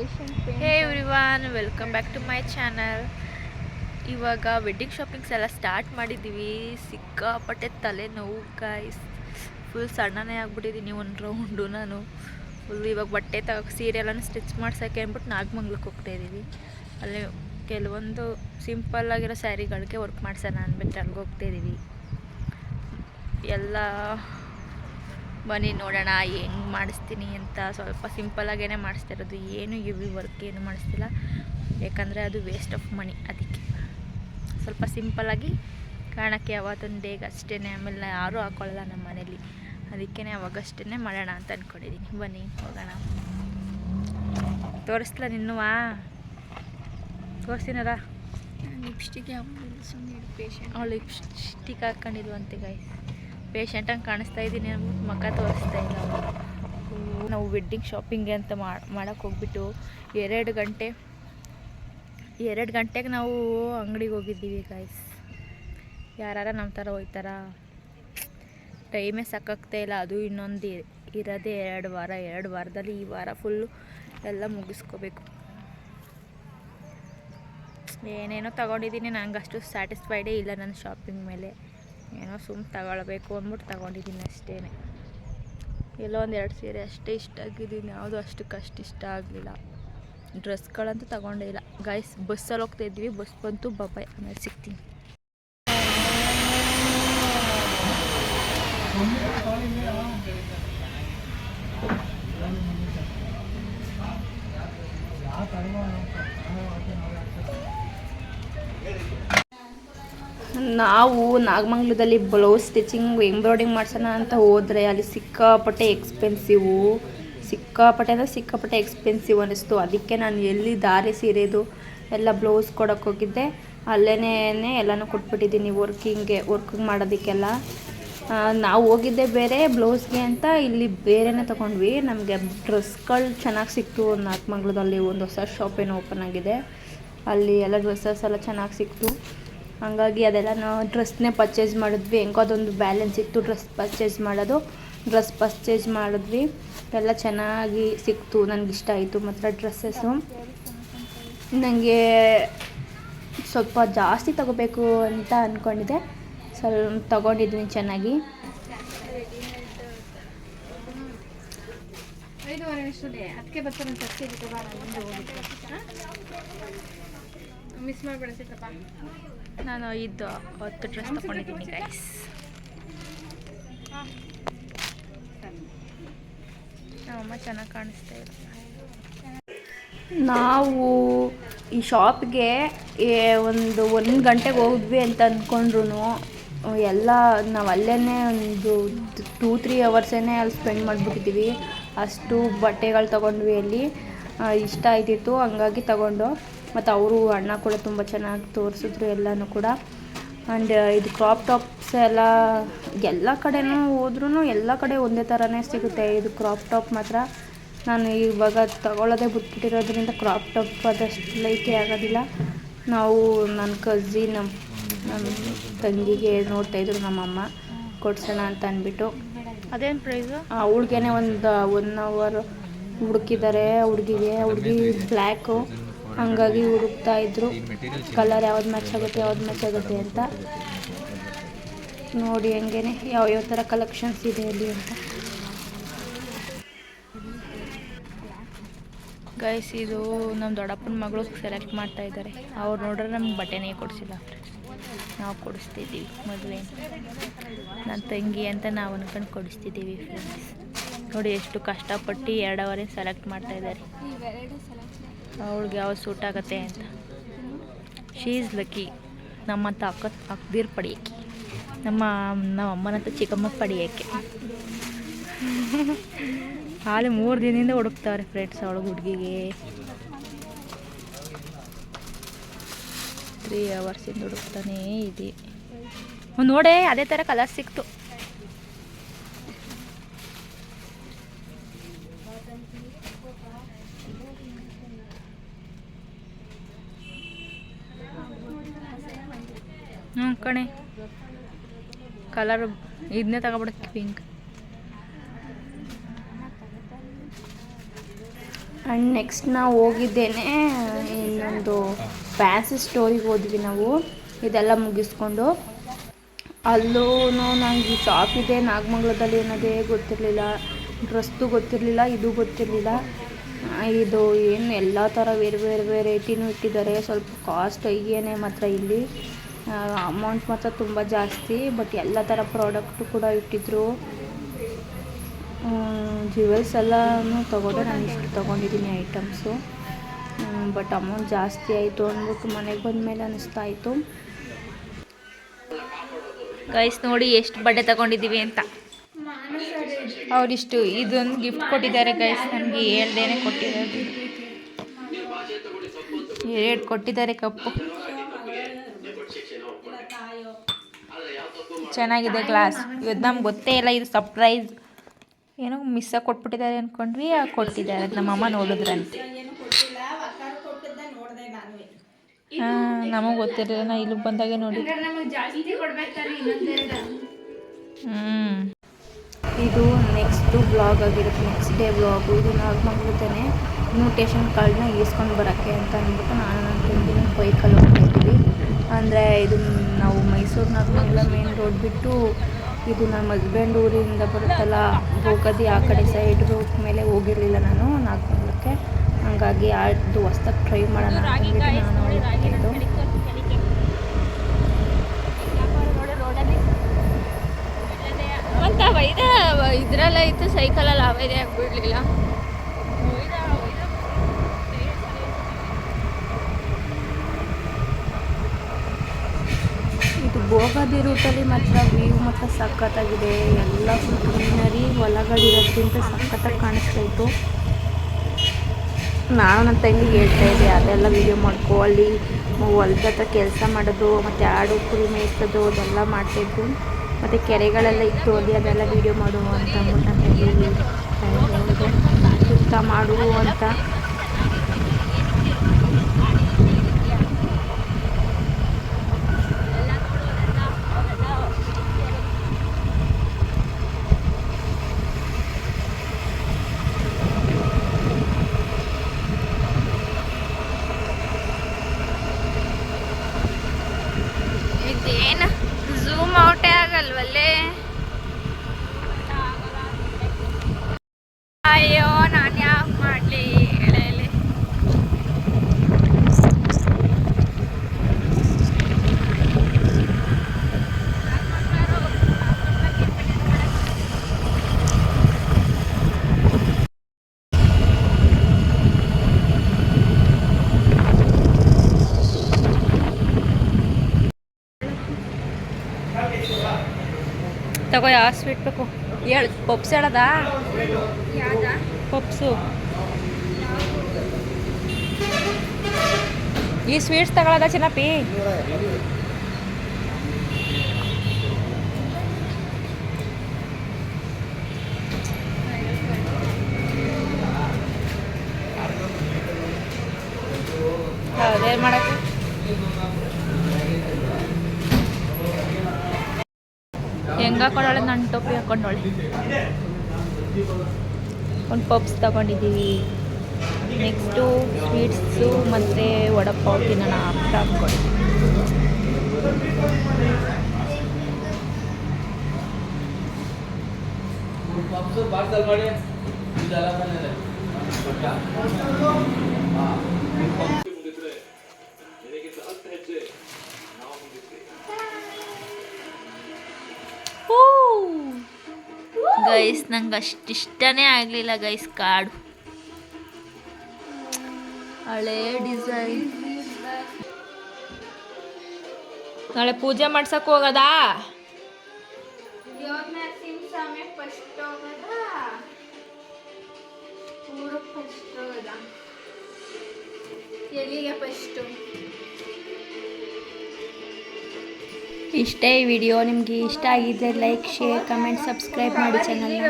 Hey everyone welcome back to my channel ಇವಾಗ wedding shoppings ಎಲ್ಲ start ಮಾಡಿದ್ದೀವಿ. ಸಿಕ್ಕಾಪಟ್ಟೆ ತಲೆನೋವು ಗಾಯ್ಸ್ ಫುಲ್ ಸಣ್ಣನೇ ಆಗ್ಬಿಟ್ಟಿದ್ದೀನಿ ಒಂದು ರೌಂಡು ನಾನು. ಫುಲ್ ಇವಾಗ ಬಟ್ಟೆ ತಗೋ, ಸೀರೆ ಸ್ಟಿಚ್ ಮಾಡ್ಸೋಕ್ಕೆ ಅಂದ್ಬಿಟ್ಟು ನಾಗಮಂಗ್ಲಕ್ಕೆ ಹೋಗ್ತಾ ಇದ್ದೀವಿ. ಅಲ್ಲಿ ಕೆಲವೊಂದು ಸಿಂಪಲ್ ಆಗಿರೋ ಸ್ಯಾರಿಗಳಿಗೆ ವರ್ಕ್ ಮಾಡ್ಸೋಣ ಅಂದ್ಬಿಟ್ಟು ಅಲ್ಲಿಗೆ ಹೋಗ್ತಾ ಇದ್ದೀವಿ. ಎಲ್ಲ ಬನ್ನಿ ನೋಡೋಣ ಹೆಂಗೆ ಮಾಡಿಸ್ತೀನಿ ಅಂತ ಸ್ವಲ್ಪ ಸಿಂಪಲಾಗೇ ಮಾಡಿಸ್ತಿರೋದು. ಏನು ವಿ ವರ್ಕ್ ಏನು ಮಾಡಿಸ್ತಿಲ್ಲ. ಯಾಕಂದರೆ ಅದು ವೇಸ್ಟ್ ಆಫ್ ಮನಿ ಅದಕ್ಕೆ. ಸ್ವಲ್ಪ ಸಿಂಪಲಾಗಿ ಕಾಣೋಕ್ಕೆ ಯಾವತ್ತೊಂದು ಡೇಗೆ ಅಷ್ಟೇ ಆಮೇಲೆ ಯಾರೂ ಹಾಕೊಳ್ಳಲ್ಲ ನಮ್ಮ ಮನೇಲಿ. ಅದಕ್ಕೇ ಅವಾಗಷ್ಟೇ ಮಾಡೋಣ ಅಂತ ಅಂದ್ಕೊಂಡಿದ್ದೀನಿ ಬನ್ನಿ ಹೋಗೋಣ. ತೋರಿಸ್ಲ ನಿನ್ನುವಾ ತೋರಿಸ್ತೀನಲ್ಲ ಲಿಪ್ಸ್ಟಿಕ್ ಯಾವ ಅವಳು ಲಿಪ್ಸ್ಟಿಕ್ ಹಾಕ್ಕೊಂಡಿದ್ವಂತೆ ಗಾಯ್ಸ್ ಪೇಷಂಟಂಗೆ ಕಾಣಿಸ್ತಾ ಇದ್ದೀನಿ ಅಂದ್ಬಿಟ್ಟು ಮಕ್ಕ ತೋರಿಸ್ತಾ ಇಲ್ಲ. ನಾವು ವೆಡ್ಡಿಂಗ್ ಶಾಪಿಂಗ್ಗೆ ಅಂತ ಮಾಡೋಕ್ಕೆ ಹೋಗ್ಬಿಟ್ಟು ಎರಡು ಗಂಟೆ, ಎರಡು ಗಂಟೆಗೆ ನಾವು ಅಂಗಡಿಗೆ ಹೋಗಿದ್ದೀವಿ ಗಾಯ್ಸ್ ಯಾರಾರ ನಮ್ಮ ಥರ ಹೋಗ್ತಾರಾ ಟೈಮೇ ಸಾಕಾಗ್ತಾ ಇಲ್ಲ. ಅದು ಇನ್ನೊಂದು ಇರೋದೇ ಎರಡು ವಾರ, ಎರಡು ವಾರದಲ್ಲಿ ಈ ವಾರ ಫುಲ್ಲು ಎಲ್ಲ ಮುಗಿಸ್ಕೋಬೇಕು. ಏನೇನೋ ತಗೊಂಡಿದ್ದೀನಿ ನಂಗೆ ಅಷ್ಟು ಸ್ಯಾಟಿಸ್ಫೈಡೇ ಇಲ್ಲ ನನ್ನ ಶಾಪಿಂಗ್ ಮೇಲೆ. ಏನೋ ಸುಮ್ಮನೆ ತಗೊಳ್ಬೇಕು ಅಂದ್ಬಿಟ್ಟು ತಗೊಂಡಿದ್ದೀನಿ ಅಷ್ಟೇ ಎಲ್ಲೋ ಒಂದು ಎರಡು ಸೀರೆ ಅಷ್ಟೇ ಇಷ್ಟ ಆಗಿದ್ದೀನಿ. ಯಾವುದು ಅಷ್ಟಕ್ಕೆ ಅಷ್ಟು ಇಷ್ಟ ಆಗಲಿಲ್ಲ. ಡ್ರೆಸ್ಗಳಂತೂ ತಗೊಂಡೇ ಇಲ್ಲ. ಗೈಸ್ ಬಸ್ಸಲ್ಲಿ ಹೋಗ್ತಾ ಇದ್ವಿ. ಬಸ್ ಬಂತು. ಬಬ್ಬಾಯ್ ಆಮೇಲೆ ಸಿಗ್ತೀನಿ. ನಾವು ನಾಗಮಂಗ್ಲದಲ್ಲಿ ಬ್ಲೌಸ್ ಸ್ಟಿಚಿಂಗ್ ಎಂಬ್ರಾಯ್ಡಿಂಗ್ ಮಾಡ್ಸೋಣ ಅಂತ ಹೋದರೆ ಅಲ್ಲಿ ಸಿಕ್ಕಾಪಟ್ಟೆ ಎಕ್ಸ್ಪೆನ್ಸಿವು ಸಿಕ್ಕಾಪಟ್ಟೆ ಅಂದರೆ ಸಿಕ್ಕಾಪಟ್ಟೆ ಎಕ್ಸ್ಪೆನ್ಸಿವ್ ಅನ್ನಿಸ್ತು. ಅದಕ್ಕೆ ನಾನು ಎಲ್ಲಿ ದಾರಿ ಸೀರೆದು ಎಲ್ಲ ಬ್ಲೌಸ್ ಕೊಡೋಕೆ ಹೋಗಿದ್ದೆ. ಅಲ್ಲೇ ಎಲ್ಲನೂ ಕೊಟ್ಬಿಟ್ಟಿದ್ದೀನಿ ವರ್ಕಿಂಗ್ಗೆ ವರ್ಕಿಂಗ್ ಮಾಡೋದಕ್ಕೆಲ್ಲ. ನಾವು ಹೋಗಿದ್ದೆ ಬೇರೆ ಬ್ಲೌಸ್ಗೆ ಅಂತ, ಇಲ್ಲಿ ಬೇರೆನೇ ತೊಗೊಂಡ್ವಿ. ನಮಗೆ ಡ್ರೆಸ್ಗಳು ಚೆನ್ನಾಗಿ ಸಿಕ್ತು. ನಾಗಮಂಗ್ಲದಲ್ಲಿ ಒಂದು ಹೊಸ ಶಾಪ್ ಏನೋ ಓಪನ್ ಆಗಿದೆ. ಅಲ್ಲಿ ಎಲ್ಲ ಡ್ರೆಸ್ಸಸ್ ಎಲ್ಲ ಚೆನ್ನಾಗಿ ಸಿಕ್ತು. ಹಂಗಾಗಿ ಅದೆಲ್ಲ ನಾವು ಡ್ರೆಸ್ನೇ ಪರ್ಚೇಸ್ ಮಾಡಿದ್ವಿ. ಹೆಂಗೋ ಅದೊಂದು ಬ್ಯಾಲೆನ್ಸ್ ಇತ್ತು ಡ್ರೆಸ್ ಪರ್ಚೇಸ್ ಮಾಡೋದು. ಡ್ರೆಸ್ ಪರ್ಚೇಸ್ ಮಾಡಿದ್ವಿ. ಎಲ್ಲ ಚೆನ್ನಾಗಿ ಸಿಕ್ತು. ನನಗೆ ಇಷ್ಟ ಆಯಿತು ಮಾತ್ರ ಡ್ರೆಸ್ಸಸ್ಸು ನನಗೆ ಸ್ವಲ್ಪ ಜಾಸ್ತಿ ತಗೋಬೇಕು ಅಂತ ಅಂದ್ಕೊಂಡಿದ್ದೆ ಸ್ವಲ್ಪ ತಗೊಂಡಿದ್ವಿ ಚೆನ್ನಾಗಿ. ಐದುವರೆ ಅದಕ್ಕೆ ಬರ್ತಾರೆ ಮಿಸ್ ಮಾಡಬೇಡ ಸಿಕ್ಕಪ್ಪ ನಾನು ಇದು ಹತ್ತು ಡ್ರೆಸ್ ತಗೊಂಡಿದ್ದೀನಿ ಗೈಸ್ ನಮ್ಮಮ್ಮ ಚೆನ್ನಾಗಿ ಕಾಣಿಸ್ತಾ ಇದೆ. ನಾವು ಈ ಶಾಪ್ಗೆ ಒಂದು ಒಂದು ಗಂಟೆಗೆ ಹೋದ್ವಿ ಅಂತ ಅಂದ್ಕೊಂಡ್ರು ಎಲ್ಲ ನಾವು ಅಲ್ಲೇ ಒಂದು ಟೂ ತ್ರೀ ಅವರ್ಸೇ ಅಲ್ಲಿ ಸ್ಪೆಂಡ್ ಮಾಡಿಬಿಟ್ಟಿದ್ದೀವಿ ಅಷ್ಟು ಬಟ್ಟೆಗಳು ತೊಗೊಂಡ್ವಿ ಅಲ್ಲಿ. ಇಷ್ಟ ಆಯ್ತಿತ್ತು ಹಂಗಾಗಿ ತಗೊಂಡು. ಮತ್ತು ಅವರು ಅಣ್ಣ ಕೂಡ ತುಂಬ ಚೆನ್ನಾಗಿ ತೋರಿಸಿದ್ರು ಎಲ್ಲನೂ ಕೂಡ. ಆ್ಯಂಡ್ ಇದು ಕ್ರಾಪ್ ಟಾಪ್ಸ್ ಎಲ್ಲ ಎಲ್ಲ ಕಡೆನೂ ಹೋದ್ರೂ ಎಲ್ಲ ಕಡೆ ಒಂದೇ ಥರನೇ ಸಿಗುತ್ತೆ. ಇದು ಕ್ರಾಪ್ ಟಾಪ್ ಮಾತ್ರ. ನಾನು ಇವಾಗ ತಗೊಳ್ಳೋದೇ ಬಿಟ್ಬಿಟ್ಟಿರೋದ್ರಿಂದ ಕ್ರಾಪ್ ಟಾಪ್ ಅದಷ್ಟು ಲೈಕೆ ಆಗೋದಿಲ್ಲ. ನಾವು ನನ್ನ ಕಝಿ ನಮ್ಮ ನಮ್ಮ ತಂಗಿಗೆ ನೋಡ್ತಾಯಿದ್ರು ನಮ್ಮಮ್ಮ. ಕೊಡ್ಸೋಣ ಅಂತ ಅಂದ್ಬಿಟ್ಟು. ಅದೇನು ಪ್ರೈಸು ಹುಡುಗೇನೆ ಒಂದು ಒನ್ ಅವರ್ ಹುಡುಕಿದ್ದಾರೆ ಹುಡುಗಿಗೆ. ಹುಡುಗಿ ಬ್ಲ್ಯಾಕು ಹಂಗಾಗಿ ಹುಡುಕ್ತಾ ಇದ್ರು. ಕಲರ್ ಯಾವ್ದು ಮ್ಯಾಚ್ ಆಗುತ್ತೆ, ಯಾವ್ದು ಮ್ಯಾಚ್ ಆಗುತ್ತೆ ಅಂತ. ನೋಡಿ ಹಂಗೇನೆ ಯಾವ ಯಾವ ಥರ ಕಲೆಕ್ಷನ್ಸ್ ಇದೆ ಅಲ್ಲಿ ಅಂತ. ಗೈಸ್ ಇದು ನಮ್ಮ ದೊಡ್ಡಪ್ಪನ ಮಗಳು ಸೆಲೆಕ್ಟ್ ಮಾಡ್ತಾ ಇದ್ದಾರೆ ಅವ್ರು ನೋಡ್ರೆ ನಮ್ಗೆ ಬಟ್ಟೆನೇ ಕೊಡಿಸಿಲ್ಲ. ನಾವು ಕೊಡಿಸ್ತಿದ್ದೀವಿ ಮದುವೆ. ನನ್ನ ತಂಗಿ ಅಂತ ನಾವು ಅನ್ಕೊಂಡು ಕೊಡಿಸ್ತಿದ್ದೀವಿ ಫ್ರೆಂಡ್ಸ್ ನೋಡಿ ಎಷ್ಟು ಕಷ್ಟಪಟ್ಟು ಎರಡವರೆ ಸೆಲೆಕ್ಟ್ ಮಾಡ್ತಾ ಇದ್ದಾರೆ. ಅವಳಿಗೆ ಯಾವ ಸೂಟ್ ಆಗುತ್ತೆ ಅಂತ. ಶೀ ಈಸ್ ಲಕ್ಕಿ ನಮ್ಮಂತ ಅಕ್ಕ, ಅಕ್ದಿರ್ ಪಡಿಯೋಕ್ಕೆ. ನಮ್ಮ ನಮ್ಮ ಅಮ್ಮನಂತ ಚಿಕ್ಕಮ್ಮ ಪಡಿಯೋಕ್ಕೆ. ಹಾಲು ಮೂರು ದಿನದಿಂದ ಹುಡುಕ್ತಾವ್ರೆ ಫ್ರೆಂಡ್ಸ್ ಅವಳು ಹುಡುಗಿಗೆ. ತ್ರೀ ಅವರ್ಸಿಂದ ಹುಡುಕ್ತಾನೇ ಇದೆ. ನೋಡೆ, ಅದೇ ಥರ ಕಲರ್ ಸಿಕ್ತು. ಹ್ಞೂ ಕಣೆ. ಕಲರ್ ಇದನ್ನೇ ತಗೊಬಿಡಕ್ಕೆ ಪಿಂಕ್ ಆ್ಯಂಡ್ ನೆಕ್ಸ್ಟ್ ನಾವು ಹೋಗಿದ್ದೇನೆ, ಇನ್ನೊಂದು ಫ್ಯಾನ್ಸಿ ಸ್ಟೋರಿಗೆ ಹೋದ್ವಿ ನಾವು. ಇದೆಲ್ಲ ಮುಗಿಸ್ಕೊಂಡು. ಅಲ್ಲೂ ನನಗೆ ಶಾಪ್ ಇದೆ, ನಾಗಮಂಗ್ಲದಲ್ಲಿ ಏನದೇ ಗೊತ್ತಿರಲಿಲ್ಲ. ಡ್ರೆಸ್ದು ಗೊತ್ತಿರಲಿಲ್ಲ, ಇದು ಗೊತ್ತಿರಲಿಲ್ಲ. ಇದು ಏನು ಎಲ್ಲ ಥರ ಬೇರೆ ಬೇರೆ ವೆರೈಟಿನೂ ಇಟ್ಟಿದ್ದಾರೆ. ಸ್ವಲ್ಪ ಕಾಸ್ಟ್ ಹೈಯೇನೆ ಮಾತ್ರ ಇಲ್ಲಿ. ಅಮೌಂಟ್ ಮಾತ್ರ ತುಂಬ ಜಾಸ್ತಿ ಬಟ್ ಎಲ್ಲ ಥರ ಪ್ರಾಡಕ್ಟು ಕೂಡ ಇಟ್ಟಿದ್ರು. ಜ್ಯುವೆಲ್ಸ್ ಎಲ್ಲನೂ ತೊಗೊಂಡೆ, ನಾನು ಇಷ್ಟು ತೊಗೊಂಡಿದ್ದೀನಿ ಐಟಮ್ಸು ಬಟ್ ಅಮೌಂಟ್ ಜಾಸ್ತಿ ಆಯಿತು ಅಂದ್ಬಿಟ್ಟು ಮನೆಗೆ ಬಂದಮೇಲೆ ಅನ್ನಿಸ್ತಾ ಇತ್ತು. ಗೈಸ್ ನೋಡಿ ಎಷ್ಟು ಬಡ್ಡೆ ತಗೊಂಡಿದ್ದೀವಿ ಅಂತ. ಅವರಿಷ್ಟು ಇದೊಂದು ಗಿಫ್ಟ್ ಕೊಟ್ಟಿದ್ದಾರೆ ಗೈಸ್ ನನಗೆ ಹೇಳ್ದೇನೆ ಕೊಟ್ಟಿದ್ದಾರೆ ಎರಡು ಕೊಟ್ಟಿದ್ದಾರೆ ಕಪ್ಪು. ಚೆನ್ನಾಗಿದೆ ಕ್ಲಾಸ್ ಇವತ್ತು ನಮ್ಗೆ ಗೊತ್ತೇ ಇಲ್ಲ ಇದು ಸರ್ಪ್ರೈಸ್ ಏನೋ ಮಿಸ್ಸಾಗಿ ಕೊಟ್ಬಿಟ್ಟಿದ್ದಾರೆ ಅಂದ್ಕೊಂಡ್ವಿ ಕೊಟ್ಟಿದ್ದಾರೆ. ಅದು ನಮ್ಮಮ್ಮ ನೋಡಿದ್ರಂತೆ. ಹಾಂ ನಮಗೆ ಗೊತ್ತಿರಲಿಲ್ಲ ನಾ ಇಲ್ಲಿಗೆ ಬಂದಾಗೆ ನೋಡಿ. ಹ್ಞೂ ಇದು ನೆಕ್ಸ್ಟು ಬ್ಲಾಗ್ ಆಗಿರುತ್ತೆ ನೆಕ್ಸ್ಟ್ ಡೇ ಬ್ಲಾಗು ಇದು ನಾಗಮಂಗ್ಲದನೇ ಇನ್ವಿಟೇಷನ್ ಕಾರ್ಡ್ನ ಈಸ್ಕೊಂಡು ಬರೋಕ್ಕೆ ಅಂತ ಅಂದ್ಬಿಟ್ಟು ನಾನು ನನ್ನ ಫ್ರೆಂಡಿನ ಬೈಕಲ್ಲಿ ಹೋಗ್ತಾ ಇದ್ದೀವಿ. ಅಂದರೆ ಇದು ನಾವು ಮೈಸೂರು ನಾಗಮಂಗಲ ಮೇನ್ ರೋಡ್ ಬಿಟ್ಟು ಇದು ನಮ್ಮ ಹಸ್ಬೆಂಡ್ ಊರಿಂದ ಬರುತ್ತಲ್ಲ, ಹೋಗೋದು ಆ ಕಡೆ ಸೈಡ್ ರೋಡ್ ಮೇಲೆ ಹೋಗಿರಲಿಲ್ಲ ನಾನು ನಾಗಮಂಗಲಕ್ಕೆ. ಹಾಗಾಗಿ ಅದು ಹೊಸ್ದಾಗಿ ಟ್ರೈ ಮಾಡೋಣ ನಾನು ಇತ್ತು ಸೈಕಲಲ್ಲಿ ಅವೈದೇ ಆಗ್ಬಿಡ್ಲಿಲ್ಲ. ಗೋಗಾದಿ ರೂಟಲ್ಲಿ ಮಾತ್ರ ವ್ಯೂ ಮಾತ್ರ ಸಖತ್ತಾಗಿದೆ ಎಲ್ಲ ಫುಲ್ ಗ್ರೀನರಿ ಹೊಲಗಳಿರೋದ್ರಿಂದ ಸಖತ್ತಾಗಿ ಕಾಣಿಸ್ತಾ ಇತ್ತು ನಾನು ನನ್ನ ತಂಗಿಗೆ ಹೇಳ್ತಾ ಇದ್ದೆ ಅದೆಲ್ಲ ವೀಡಿಯೋ ಮಾಡ್ಕೊ ಅಲ್ಲಿ ಹೊಲ್ದ ಹತ್ರ ಕೆಲಸ ಮಾಡೋದು ಮತ್ತು ಆಡು ಕುರಿ ಮೇಯಿಸೋದು ಅದೆಲ್ಲ ಮಾಡ್ತಾಯಿದ್ದು ಮತ್ತು ಕೆರೆಗಳೆಲ್ಲ ಇತ್ತು ಅಲ್ಲಿ ಅದೆಲ್ಲ ವೀಡಿಯೋ ಮಾಡು ಅಂತ ಅಂದ್ಬಿಟ್ಟು ನನ್ನ ತಂಗಿಗೆ ಸುತ್ತ ಮಾಡು ಅಂತ ಇದೇನು ಝೂಮ್ ಔಟೇ ಆಗಲ್ವಲ್ಲೇ? ತಗೋ ಯಾವ ಸ್ವೀಟ್ ಬೇಕು ಹೇಳು ಪಪ್ಸ್ ಹೇಳದಾ? ಪಪ್ಸು. ಈ ಸ್ವೀಟ್ಸ್ ತಗೊಳದ ಚಿನ್ನಪ್ಪಿ? ಹೌದೇನು ಮಾಡಕ್ಕೆ? ಹೆಂಗೆ ಹಾಕೊಂಡವಳೆ ನನ್ನ ಟೋಪಿ ಹಾಕೊಂಡೋಳೆ. ಒಂದು ಪಪ್ಸ್ ತಗೊಂಡಿದ್ದೀವಿ. ನೆಕ್ಸ್ಟು ಸ್ವೀಟ್ಸು ಮತ್ತು ವಡಪಾವ್ ತಿನ್ನೋಣ ಅಂತ ಪಾರ್ಸಲ್ ಮಾಡಿ ಗೈಸ್ ನಂಗೆ ಅಷ್ಟು ಇಷ್ಟನೇ ಆಗಲಿಲ್ಲ ಗೈಸ್ ಕಾಡು. ಹಳೆ ಡಿಸೈನ್ ನಾಳೆ ಪೂಜೆ ಮಾಡ್ಸಕ್ ಹೋಗದಾ? ಎಲ್ಲಿಗೆ ಫಸ್ಟು ಇಷ್ಟೇ ಈ ವಿಡಿಯೋ. ನಿಮಗೆ ಇಷ್ಟ ಆಗಿದ್ದರೆ ಲೈಕ್ ಶೇರ್ ಕಮೆಂಟ್ ಸಬ್ಸ್ಕ್ರೈಬ್ ಮಾಡಿ ಚಾನಲ್ನ